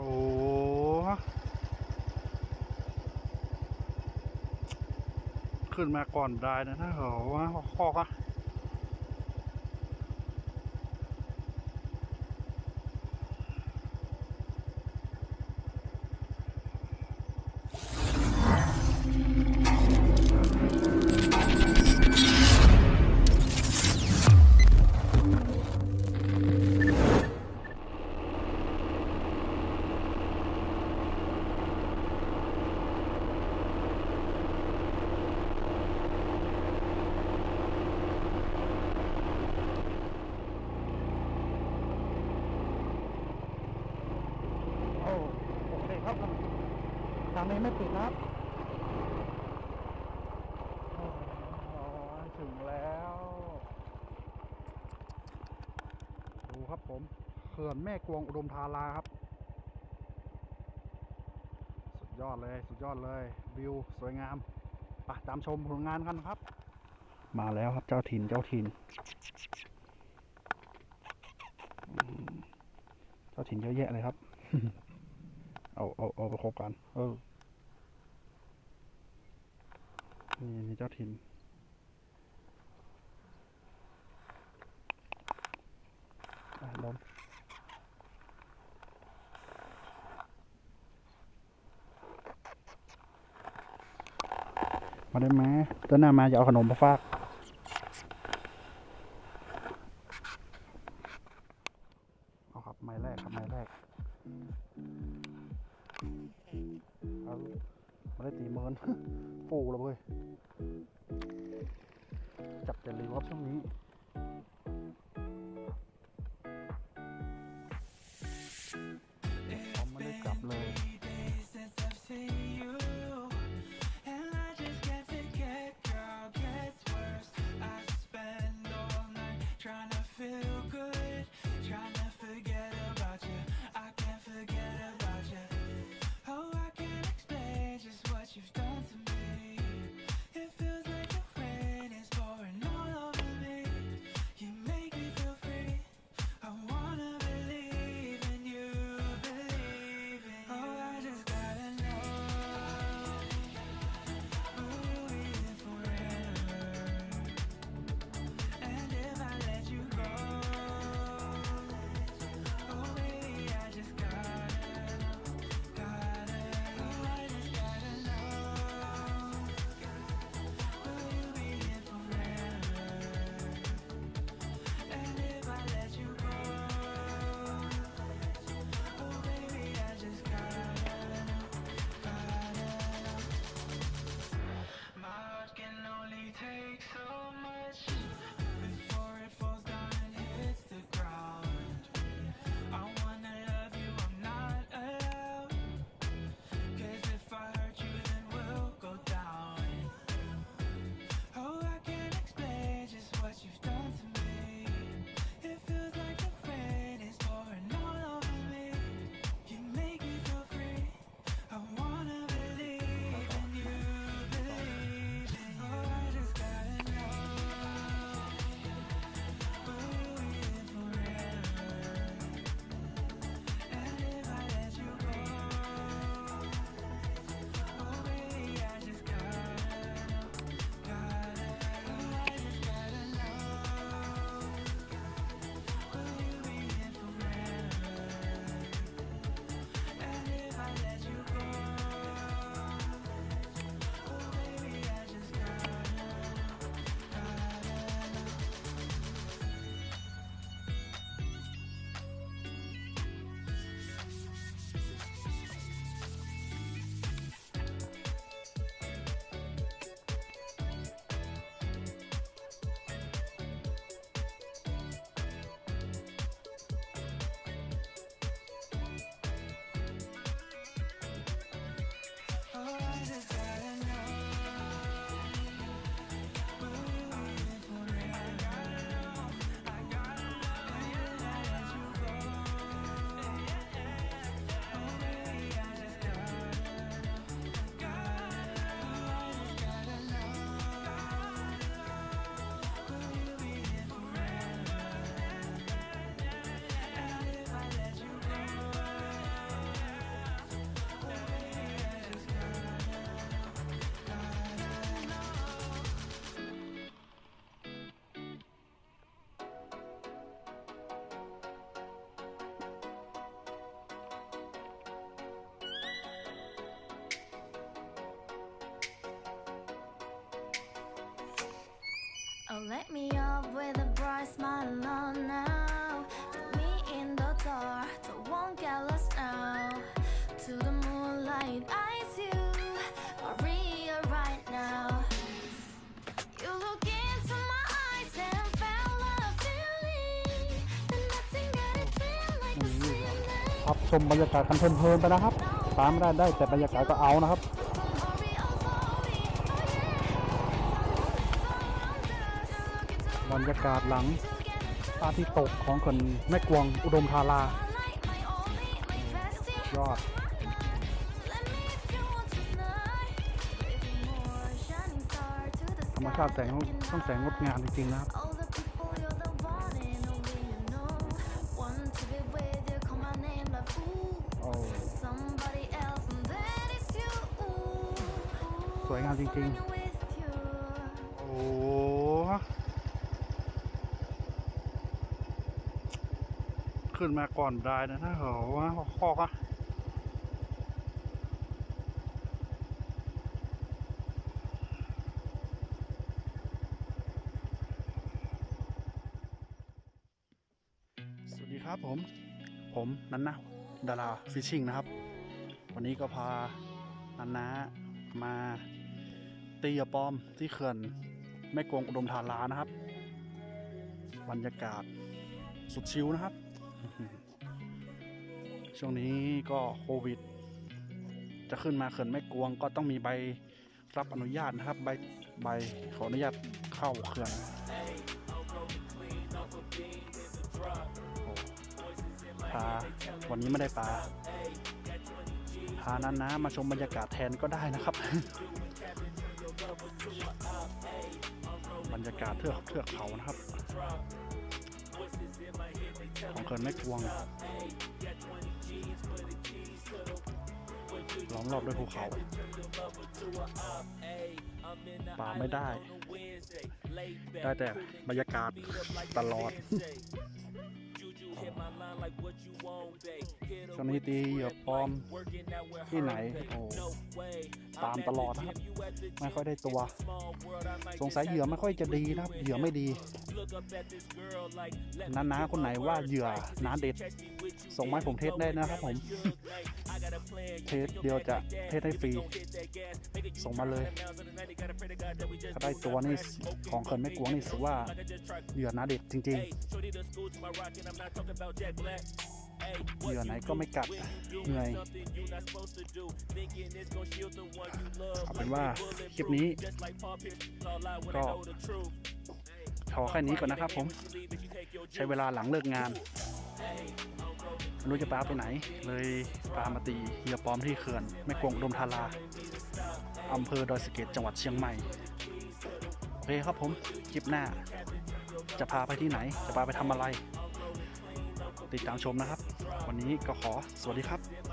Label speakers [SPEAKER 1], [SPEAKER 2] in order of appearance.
[SPEAKER 1] อ้ขึ้นมาก่อนได้นะถ้าเหรอว่าคอกอะ
[SPEAKER 2] นี้ไม่ติดครับ
[SPEAKER 1] ถึงแล้ว ดูครับผมเขื่อนแม่กวงอุดมธาราครับ สุดยอดเลยสุดยอดเลย วิวสวยงามไปตามชมผลงานกันครับ มาแล้วครับเจ้าถิ่นเจ้าถิ่นเจ้าถิ่นเยอะแยะเลยครับ เอาเอาเอาไปคบกัน เออ นี่นี่เจ้าถิ่นลมมาได้ไหมต้นหน้ามาจะเอาขนมมาฝากเอาครับไม้แรกครับไม้แรกเอามาได้ตีเมินฟูแล้วเว้ย จับแต่รีวครับช่วงนี้ ชมบรรยากาศกันเพลินๆไปนะครับ ตามไม่ได้ได้แต่บรรยากาศก็เอานะครับบรรยากาศหลังพระอาทิตตกของคนแม่กวงอุดมธารา ยอดธรรมชาติแสงต้องแสงงดงามจริงๆนะครับ สวยงามจริง
[SPEAKER 3] When you're with you.
[SPEAKER 1] โอ้ขึ้นมาก่อนได้นะถ้าเหรอว่าคอกอะสวัสดีครับผม ผมนันนะ ดาราฟิชชิงนะครับ วันนี้ก็พานันนะมาตียาปอมที่เขื่อนแม่กวงอุดมธารานะครับ บรรยากาศสุดชิลนะครับ ช่วงนี้ก็โควิด จะขึ้นมาเขื่อนแม่กวงก็ต้องมีใบรับอนุญาตนะครับ ใบใบขออนุญาตเข้าเขื่อน พาวันนี้ไม่ได้ปลาพานันนะมาชมบรรยากาศแทนก็ได้นะครับ บรรยากาศเทือกเทือกเขานะครับ ของเขื่อนแม่กวงล้อมรอบด้วยภูเขาป่าไม่ได้ ได้แต่บรรยากาศตลอด ช่วงนี้ตีเหยื่อปลอมที่ไหนโอ้ตามตลอดนะครับ ไม่ค่อยได้ตัว สงสัยเหยื่อไม่ค่อยจะดีนะครับ เหยื่อไม่ดีน้านาคนไหนว่าเหยื่อน้าเด็ด ส่งมาให้ผมเทสได้นะครับผม เทสเดียวจะเทสให้ฟรี ส่งมาเลยถ้าได้ตัวนี่ของเขินไม่กวงนี่ถือว่าเหยื่อน้าเด็ดจริง ๆเหยื่อไหนก็ไม่กัดเหนื่อยเอาเป็นว่าคลิปนี้ ก็ขอแค่นี้ก่อนนะครับผม ใช้เวลาหลังเลิกงานไม่รู้จะปลาไปไหน เลยปลามาตีเหยื่อปลอมที่เขื่อนแม่กวงอุดมธาราอำเภอดอยสะเก็ดจังหวัดเชียงใหม่โอเคครับผม คลิปหน้า จะพาไปที่ไหน จะพาไปทำอะไร ติดตามชมนะครับ วันนี้ก็ขอสวัสดีครับ